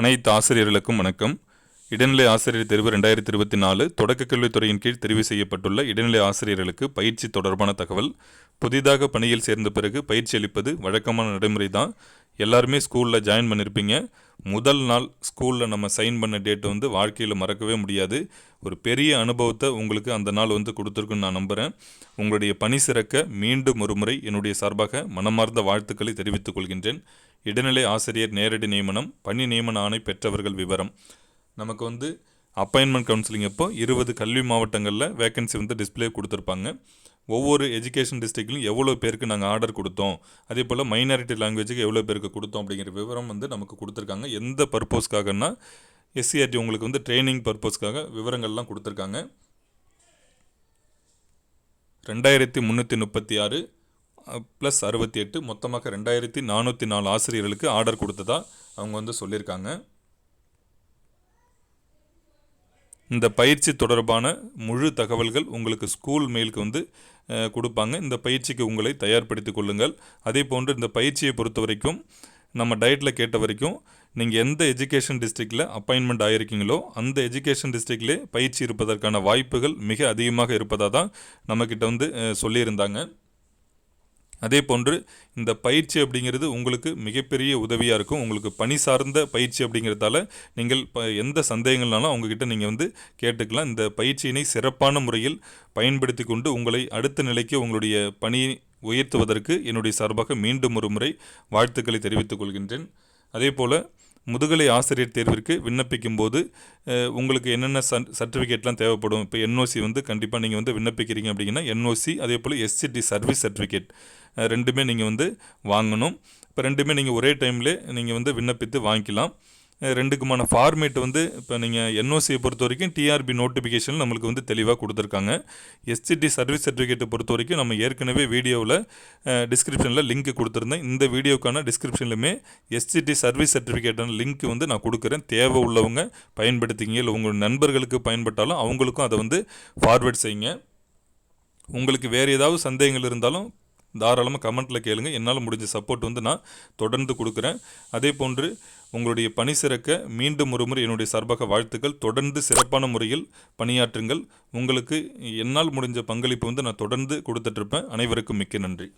அனைத்து ஆசிரியர்களுக்கும் வணக்கம். இடைநிலை ஆசிரியர் தேர்வு ரெண்டாயிரத்தி இருபத்தி நாலு தொடக்க கல்வித்துறையின் கீழ் தெரிவு செய்யப்பட்டுள்ள இடைநிலை ஆசிரியர்களுக்கு பயிற்சி தொடர்பான தகவல். புதிதாக பணியில் சேர்ந்த பிறகு பயிற்சி அளிப்பது வழக்கமான நடைமுறை தான் எல்லாருமே ஸ்கூலில் ஜாயின் பண்ணியிருப்பீங்க முதல் நாள் ஸ்கூலில் நம்ம சைன் பண்ண டேட் வந்து வாழ்க்கையில் மறக்கவே முடியாது. ஒரு பெரிய அனுபவத்தை உங்களுக்கு அந்த நாள் வந்து கொடுத்துருக்குன்னு நான் நம்புகிறேன் உங்களுடைய பணி சிறக்க மீண்டும் ஒரு முறை என்னுடைய சார்பாக மனமார்ந்த வாழ்த்துக்களை தெரிவித்துக் கொள்கின்றேன். இடைநிலை ஆசிரியர் நேரடி நியமனம் பணி நியமன ஆணை பெற்றவர்கள் விவரம். நமக்கு வந்து அப்பாயின்மெண்ட் கவுன்சிலிங் அப்போ இருபது கல்வி மாவட்டங்களில் வேகன்சி வந்து டிஸ்ப்ளே கொடுத்துருப்பாங்க. ஒவ்வொரு எஜுகேஷன் டிஸ்ட்ரிக்ட்லையும் எவ்வளோ பேருக்கு நாங்கள் ஆர்டர் கொடுத்தோம்? அதே போல் மைனாரிட்டி லாங்குவேஜுக்கு எவ்வளோ பேருக்கு கொடுத்தோம் அப்படிங்கிற விவரம் வந்து நமக்கு கொடுத்துருக்காங்க. எந்த பர்பஸ்க்காகனா எஸ்சிஆர்டி உங்களுக்கு வந்து ட்ரைனிங் பர்பஸ்க்காக விவரங்கள்லாம் கொடுத்துருக்காங்க. ரெண்டாயிரத்தி முந்நூற்றி முப்பத்தி ஆறு ப்ளஸ் அறுபத்தி எட்டு மொத்தமாக ரெண்டாயிரத்தி நானூற்றி நாலு ஆசிரியர்களுக்கு ஆர்டர் கொடுத்ததா அவங்க வந்து சொல்லியிருக்காங்க. இந்த பயிற்சி தொடர்பான முழு தகவல்கள் உங்களுக்கு ஸ்கூல் மெயிலுக்கு வந்து கொடுப்பாங்க. இந்த பயிற்சிக்கு உங்களை தயார்படுத்தி கொள்ளுங்கள். அதே போன்று இந்த பயிற்சியை பொறுத்த வரைக்கும் நம்ம டயட்டில் கேட்ட வரைக்கும் நீங்கள் எந்த எஜுகேஷன் டிஸ்ட்ரிக்டில் அப்பாயின்மெண்ட் ஆகிருக்கீங்களோ அந்த எஜுகேஷன் டிஸ்ட்ரிக்ட்லேயே பயிற்சி இருப்பதற்கான வாய்ப்புகள் மிக அதிகமாக இருப்பதாக தான் நம்மக்கிட்ட வந்து சொல்லியிருந்தாங்க. அதே போன்று இந்த பயிற்சி அப்படிங்கிறது உங்களுக்கு மிகப்பெரிய உதவியாக இருக்கும். உங்களுக்கு பணி சார்ந்த பயிற்சி அப்படிங்கிறதால நீங்கள் ப எந்த சந்தேகங்கள்னாலும் அவங்கக்கிட்ட நீங்கள் வந்து கேட்டுக்கலாம். இந்த பயிற்சியினை சிறப்பான முறையில் பயன்படுத்தி கொண்டு உங்களை அடுத்த நிலைக்கு உங்களுடைய பணியை உயர்த்துவதற்கு என்னுடைய சார்பாக மீண்டும் ஒரு முறை வாழ்த்துக்களை தெரிவித்துக் கொள்கின்றேன். அதே போல் முதுகலை ஆசிரியர் தேர்விற்கு விண்ணப்பிக்கும் போது உங்களுக்கு என்னென்ன சர்டிஃபிகேட்லாம் தேவைப்படும்? இப்போ என்ஓசி வந்து கண்டிப்பாக நீங்கள் வந்து விண்ணப்பிக்கிறீங்க அப்படிங்கன்னா என்ஓசி அதே போல் எஸ்சிடி சர்வீஸ் சர்டிஃபிகேட் ரெண்டுமே நீங்கள் வந்து வாங்கணும். இப்போ ரெண்டுமே நீங்கள் ஒரே டைம்லே நீங்கள் வந்து விண்ணப்பித்து வாங்கிக்கலாம். ரெண்டுக்குமான ஃபார்மேட் வந்து இப்போ நீங்கள் என்ஓசியை பொறுத்த வரைக்கும் டிஆர்பி நோட்டிஃபிகேஷன் நம்மளுக்கு வந்து தெளிவாக கொடுத்துருக்காங்க. எஸ்சிடி சர்வீஸ் சர்டிஃபிகேட்டை பொறுத்த வரைக்கும் நம்ம ஏற்கனவே வீடியோவில் டிஸ்கிரிப்ஷனில் லிங்க் கொடுத்துருந்தேன். இந்த வீடியோக்கான டிஸ்கிரிப்ஷன்லையுமே எஸ்சிடி சர்வீஸ் சர்டிஃபிகேட்டான லிங்க் வந்து நான் கொடுக்குறேன். தேவை உள்ளவங்க பயன்படுத்திங்க இல்லை உங்கள் நண்பர்களுக்கு பயன்பட்டாலும் அவங்களுக்கும் அதை வந்து ஃபார்வேர்ட் செய்யுங்க. உங்களுக்கு வேறு ஏதாவது சந்தேகங்கள் இருந்தாலும் தாராளமாக கமெண்ட்டில் கேளுங்க. என்னால் முடிஞ்ச சப்போர்ட் வந்து நான் தொடர்ந்து கொடுக்குறேன். அதே போன்று உங்களுடைய பணி சிறக்க மீண்டும் ஒருமுறை என்னுடைய சார்பாக வாழ்த்துக்கள். தொடர்ந்து சிறப்பான முறையில் பணியாற்றுங்கள். உங்களுக்கு என்னால் முடிஞ்ச பங்களிப்பு வந்து நான் தொடர்ந்து கொடுத்துட்ருப்பேன் அனைவருக்கும் மிக்க நன்றி.